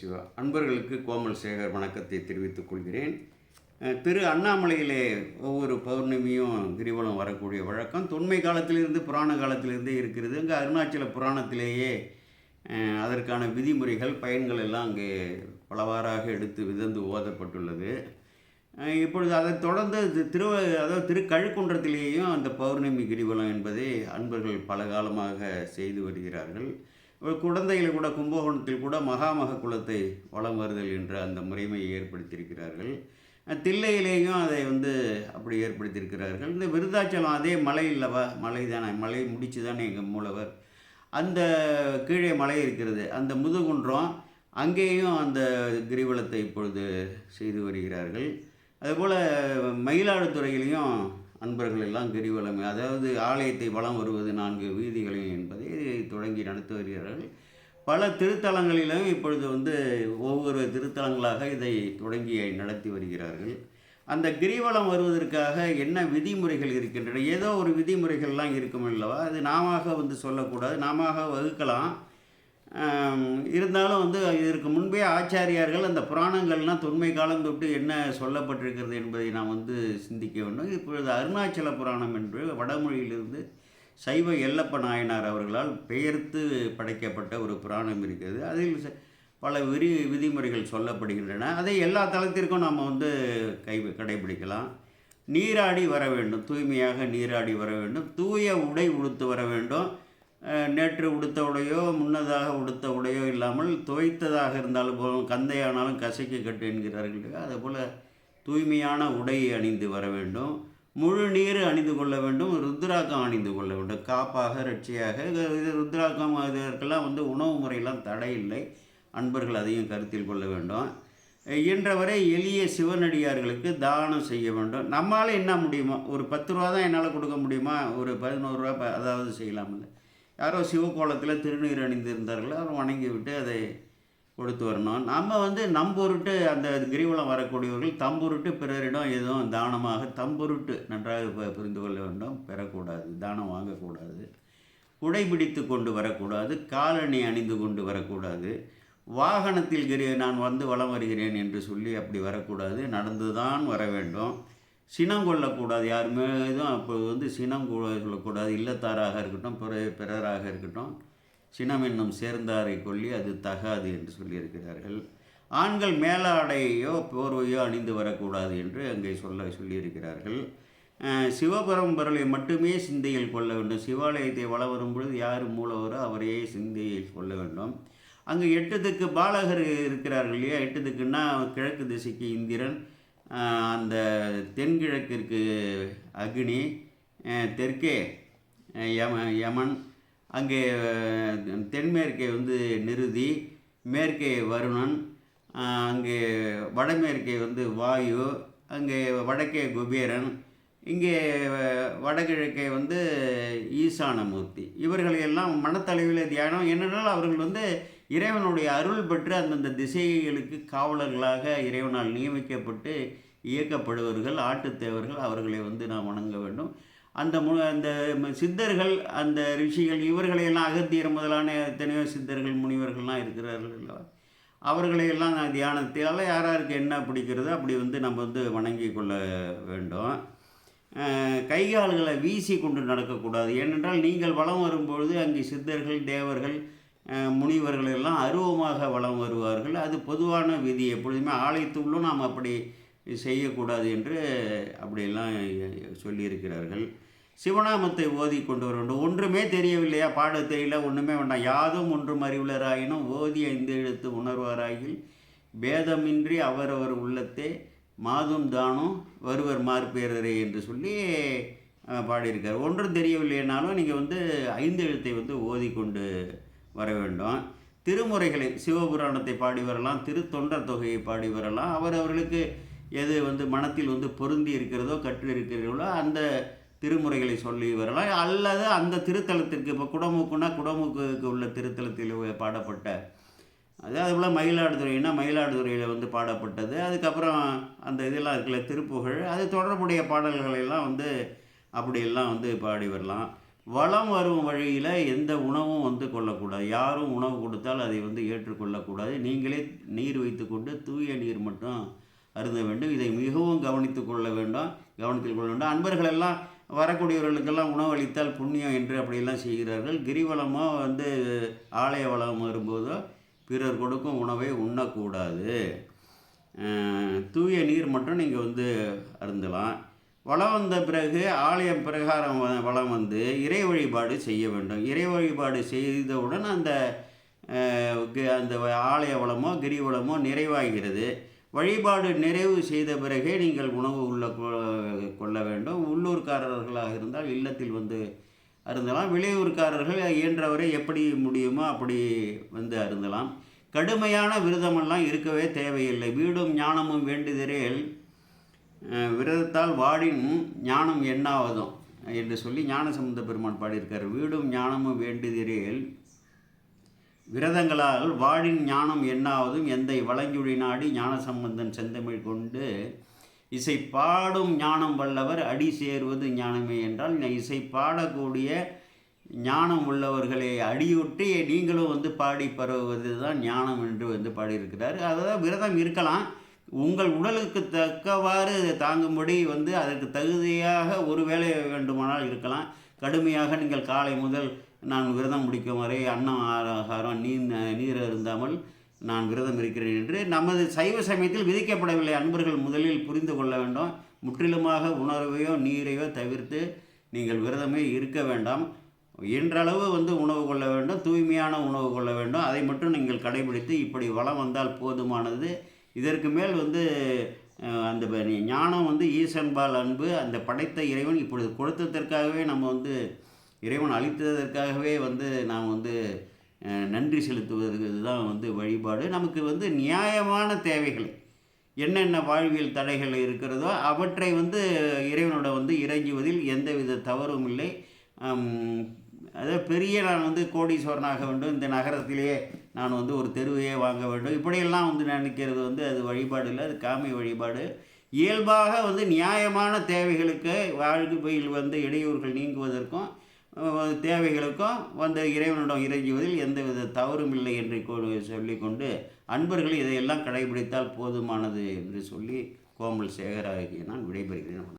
சிவா. அன்பர்களுக்கு கோமல் சேகர் வணக்கத்தை தெரிவித்துக் கொள்கிறேன். திரு அண்ணாமலையிலே ஒவ்வொரு பௌர்ணமியும் கிரிவலம் வரக்கூடிய வழக்கம். தொன்மை காலத்திலிருந்து புராண காலத்திலிருந்தே இருக்கிறது. அங்கே அருணாச்சல புராணத்திலேயே அதற்கான விதிமுறைகள் பயன்கள் எல்லாம் அங்கே பலவாறாக எடுத்து விதந்து ஓதப்பட்டுள்ளது. இப்பொழுது அதை தொடர்ந்து திரு அதாவது திருக்கழுக்குன்றத்திலேயும் அந்த பௌர்ணமி கிரிவலம் என்பதை அன்பர்கள் பல காலமாக செய்து வருகிறார்கள். குழந்தைகள் கூட கும்பகோணத்தில் கூட மகாமக குலத்தை வலம் வருதல் என்ற அந்த முறைமையை ஏற்படுத்தியிருக்கிறார்கள். தில்லையிலேயும் அதை வந்து அப்படி ஏற்படுத்தியிருக்கிறார்கள். இந்த விருதாச்சலம் அதே மலை இல்லவா மலை தானே மலை முடிச்சு தானே எங்கள் மூலவர். அந்த கீழே மலை இருக்கிறது அந்த முதுகுன்றம் அங்கேயும் அந்த கிரிவலத்தை இப்பொழுது செய்து வருகிறார்கள். அதுபோல் மயிலாடுதுறையிலையும் அன்பர்கள் எல்லாம் கிரிவலம் அதாவது ஆலயத்தை வலம் வருவது நான்கு வீதிகளையும் என்பதை தொடங்கி நடத்தி வருகிறார்கள். பல திருத்தலங்களிலும் இப்பொழுது வந்து ஒவ்வொரு திருத்தலங்களாக இதை தொடங்கி நடத்தி வருகிறார்கள். அந்த கிரிவலம் வருவதற்காக என்ன விதிமுறைகள் இருக்கின்றன? ஏதோ ஒரு விதிமுறைகள்லாம் இருக்கும் அல்லவா? அது நாம வந்து சொல்லக்கூடாது. நாம வகுக்கலாம். இருந்தாலும் வந்து இதற்கு முன்பே ஆச்சாரியார்கள் அந்த புராணங்கள்லாம் தொன்மை காலம் தொட்டு என்ன சொல்லப்பட்டிருக்கிறது என்பதை நாம் வந்து சிந்திக்க வேண்டும். இப்பொழுது அருணாச்சல புராணம் என்று வடமொழியிலிருந்து சைவ எல்லப்ப நாயனார் அவர்களால் பெயர்த்து படைக்கப்பட்ட ஒரு புராணம் இருக்கிறது. அதில் பல விரி விதிமுறைகள் சொல்லப்படுகின்றன. அதை எல்லா தளத்திற்கும் நாம் வந்து கை கடைபிடிக்கலாம். நீராடி வர வேண்டும். தூய்மையாக நீராடி வர வேண்டும். தூய உடை உடுத்து வர வேண்டும். நேற்று உடுத்த உடையோ முன்னதாக உடுத்த உடையோ இல்லாமல் துவைத்ததாக இருந்தாலும் போதும் கந்தையானாலும் கசைக்கு கட்டு என்கிறார்கள். அதுபோல் தூய்மையான உடையை அணிந்து வர வேண்டும். முழு நீர் அணிந்து கொள்ள வேண்டும். ருத்ராக்கம் அணிந்து கொள்ள வேண்டும். காப்பாக ரட்சியாக. இது ருத்ராக்கம் இதற்கெல்லாம் வந்து உணவு முறையெல்லாம் தடை இல்லை. அன்பர்கள் அதையும் கருத்தில் கொள்ள வேண்டும். இயன்றவரை எளிய சிவனடியார்களுக்கு தானம் செய்ய வேண்டும். நம்மளால் என்ன முடியுமோ ஒரு பத்து ரூபா தான் என்னால் கொடுக்க முடியுமா? ஒரு பதினோரு ரூபா ப- அதாவது செய்யலாம்ல. யாரோ சிவகோலத்தில் திருநீர் அணிந்திருந்தார்கள் அவர் வணங்கி விட்டு அதை கொடுத்து வரணும். நம்ம வந்து நம்பொருட்டு அந்த கிரிவலம் வரக்கூடியவர்கள் தம்பொருட்டு பிறரிடம் எதுவும் தானமாக தம்பொருட்டு நன்றாக புரிந்து கொள்ள வேண்டும். பெறக்கூடாது தானம் வாங்கக்கூடாது. குடைபிடித்து கொண்டு வரக்கூடாது காலணி அணிந்து கொண்டு வரக்கூடாது. வாகனத்தில் கிரி நான் வந்து வலம் வருகிறேன் என்று சொல்லி அப்படி வரக்கூடாது. நடந்து தான் வர வேண்டும். சினம் கொள்ளக்கூடாது. யாருமே இதுவும் அப்போது வந்து சினம் கொள்ள- கொள்ளக்கூடாது இல்லத்தாராக இருக்கட்டும் பிற பிறராக இருக்கட்டும் சினம் என்னும் சேர்ந்தாரை கொல்லி அது தகாது என்று சொல்லியிருக்கிறார்கள். ஆண்கள் மேலாடையோ போர்வையோ அணிந்து வரக்கூடாது என்று அங்கே சொல்ல சொல்லியிருக்கிறார்கள். அஹ், சிவபரம்பொருளை மட்டுமே சிந்தையில் கொள்ள வேண்டும். சிவாலயத்தை வளம் வரும் பொழுது யார் மூலவரோ அவரையே சிந்தையில் கொள்ள வேண்டும். அங்கு எட்டு திக்கு பாலகர் இருக்கிறார்கள் இல்லையா? எட்டு திக்குன்னா கிழக்கு திசைக்கு இந்திரன் அந்த தென்கிழக்கிற்கு அக்னி தெற்கே யம யமன் அங்கே தென்மேற்கே வந்து நிருதி மேற்கே வருணன் அங்கே வடமேற்கே வந்து வாயு அங்கே வடக்கே குபேரன் இங்கே வடகிழக்கே வந்து ஈசானமூர்த்தி. இவர்களையெல்லாம் மனத்தளவில் தியானம். என்னென்னால் அவர்கள் வந்து இறைவனுடைய அருள் பெற்று அந்தந்த திசைகளுக்கு காவலர்களாக இறைவனால் நியமிக்கப்பட்டு இயக்கப்படுவர்கள் ஆட்டுத்தேவர்கள் அவர்களை வந்து நாம் வணங்க வேண்டும். அந்த மு அந்த சித்தர்கள் அந்த ரிஷிகள் இவர்களையெல்லாம் அகத்தியர் முதலான எத்தனையோ சித்தர்கள் முனிவர்கள்லாம் இருக்கிறார்கள் அல்லவா? அவர்களையெல்லாம் நான் தியானத்தால் யார் யாருக்கு என்ன பிடிக்கிறதோ அப்படி வந்து நம்ம வந்து வணங்கி கொள்ள வேண்டும். கைகால்களை கை கால்களை வீசி கொண்டு நடக்கக்கூடாது. ஏனென்றால் நீங்கள் வலம் வரும்பொழுது அங்கே சித்தர்கள் தேவர்கள் முனிவர்கள் எல்லாம் அருவமாக வலம் வருவார்கள். அது பொதுவான விதி. எப்பொழுதுமே ஆலயத்துள்ளும் நாம் அப்படி செய்யக்கூடாது என்று அப்படியெல்லாம் சொல்லியிருக்கிறார்கள். சிவநாமத்தை ஓதி கொண்டு வர வேண்டும். ஒன்றுமே தெரியவில்லையா? பாட தெரியல ஒன்றுமே வேண்டாம். யாதும் ஒன்றும் அறிவுளராயினும் ஓதி ஐந்து எழுத்து உணர்வாராயில் பேதமின்றி அவரவர் உள்ளத்தே மாதும் தானும் வருவர் மார்பேரரே என்று சொல்லி பாடியிருக்கார் ஒன்றும் தெரியவில்லைனாலும் நீங்கள் வந்து ஐந்து எழுத்தை வந்து ஓதிக்கொண்டு வர வேண்டும். திருமுறைகளை சிவபுராணத்தை பாடி வரலாம் திருத்தொண்டர் தொகையை பாடி வரலாம். அவர் அவர்களுக்கு எது வந்து மனத்தில் வந்து பொருந்தி இருக்கிறதோ கற்று இருக்கிறதோ அந்த திருமுறைகளை சொல்லி வரலாம். அல்லது அந்த திருத்தலத்திற்கு இப்போ குடமுக்குன்னா குடமுக்குக்கு உள்ள திருத்தலத்தில் பாடப்பட்ட அது அதுபோல் மயிலாடுதுறைனா மயிலாடுதுறையில் வந்து பாடப்பட்டது. அதுக்கப்புறம் அந்த இதெல்லாம் இருக்குல்ல திருப்புகழ். அது தொடர்புடைய பாடல்களெல்லாம் வந்து அப்படியெல்லாம் வந்து பாடி வரலாம். வளம் வரும் வழியில் எந்த உணவும் வந்து கொள்ளக்கூடாது. யாரும் உணவு கொடுத்தால் அதை வந்து ஏற்றுக்கொள்ளக்கூடாது. நீங்களே நீர் வைத்துக்கொண்டு தூய நீர் மட்டும் அருந்த வேண்டும். இதை மிகவும் கவனித்து கொள்ள வேண்டும். கவனத்தில் கொள்ள வேண்டும். அன்பர்கள் எல்லாம் வரக்கூடியவர்களுக்கெல்லாம் உணவளித்தால் புண்ணியம் என்று அப்படியெல்லாம் செய்கிறார்கள். கிரிவலமோ வந்து ஆலய வளம் வரும்போதோ பிறர் கொடுக்கும் உணவை உண்ணக்கூடாது. தூய நீர் மட்டும் நீங்கள் வந்து அருந்தலாம். வளம் வந்த பிறகு ஆலயம் பிரகாரம் வ- வளம் வந்து இறை வழிபாடு செய்ய வேண்டும். இறை வழிபாடு செய்தவுடன் அந்த அந்த ஆலய வளமோ கிரிவலமோ நிறைவாகிறது. வழிபாடு நிறைவு செய்த பிறகே நீங்கள் உணவு உள்ள கொ- கொள்ள வேண்டும். உள்ளூர்காரர்களாக இருந்தால் இல்லத்தில் வந்து அருந்தலாம். வெளியூர்காரர்கள் இயன்றவரை எப்படி முடியுமோ அப்படி வந்து அருந்தலாம். கடுமையான விரதமெல்லாம் இருக்கவே தேவையில்லை. வீடும் ஞானமும் வேண்டுதிரேல் விரதத்தால் வாடின் ஞானம் என்னாவதும் என்று சொல்லி ஞானசம்பந்த பெருமான் பாடியிருக்கார். வீடும் ஞானமும் வேண்டுதிரேல் விரதங்களால் வாழின் ஞானம் என்னாவதும் எந்தை வளஞ்சுழி நாடி ஞான சம்பந்தன் செந்தமிழ் கொண்டு இசை பாடும் ஞானம் வல்லவர் அடி சேருவது ஞானமே என்றால் இசை பாடக்கூடிய ஞானம் உள்ளவர்களை அடியொட்டி நீங்களும் வந்து பாடி பரவுவது தான் ஞானம் என்று வந்து பாடியிருக்கிறார். அதாவது விரதம் இருக்கலாம். உங்கள் உடலுக்கு தக்கவாறு தாங்கும்படி வந்து அதற்கு தகுதியாக ஒரு வேலை வேண்டுமானால் இருக்கலாம். கடுமையாக நீங்கள் காலை முதல் நான் விரதம் முடிக்கும் வரை அன்னம் ஆகாரம் நீர் நீர் அருந்தாமல் நான் விரதம் இருக்கிறேன் என்று நமது சைவ சமயத்தில் விதிக்கப்படவில்லை. அன்பர்கள் முதலில் புரிந்து கொள்ள வேண்டும். முற்றிலுமாக உணர்வையோ நீரையோ தவிர்த்து நீங்கள் விரதமே இருக்க வேண்டாம். என்றளவு வந்து உணவு கொள்ள வேண்டும். தூய்மையான உணவு கொள்ள வேண்டும். அதை மட்டும் நீங்கள் கடைபிடித்து இப்படி வளம் வந்தால் போதுமானது. இதற்கு மேல் வந்து அந்த ஞானம் வந்து ஈசன்பால் அன்பு அந்த படைத்த இறைவன் இப்பொழுது கொடுத்ததற்காகவே நம்ம வந்து இறைவன் அளித்ததற்காகவே வந்து நாம் வந்து நன்றி செலுத்துவதற்கு தான் வந்து வழிபாடு. நமக்கு வந்து நியாயமான தேவைகள் என்னென்ன வாழ்வியல் தடைகள் இருக்கிறதோ அவற்றை வந்து இறைவனோட வந்து இறங்குவதில் எந்தவித தவறும் இல்லை. அதாவது பெரிய நான் வந்து கோடீஸ்வரனாக வேண்டும். இந்த நகரத்திலேயே நான் வந்து ஒரு தெருவையே வாங்க வேண்டும். இப்படியெல்லாம் வந்து நினைக்கிறது வந்து அது வழிபாடு இல்லை அது காமி வழிபாடு. இயல்பாக வந்து நியாயமான தேவைகளுக்கு வாழ்க்கையில் வந்து இடையூறுகள் நீங்குவதற்கும் தேவைகளுக்கும் வந்து இறைவனிடம் இறங்குவதில் எந்தவித தவறும் இல்லை என்று சொல்லிக்கொண்டு அன்பர்கள் இதையெல்லாம் கடைபிடித்தால் போதுமானது என்று சொல்லி கோமல் சேகராகிய நான் விடைபெறுகிறேன்.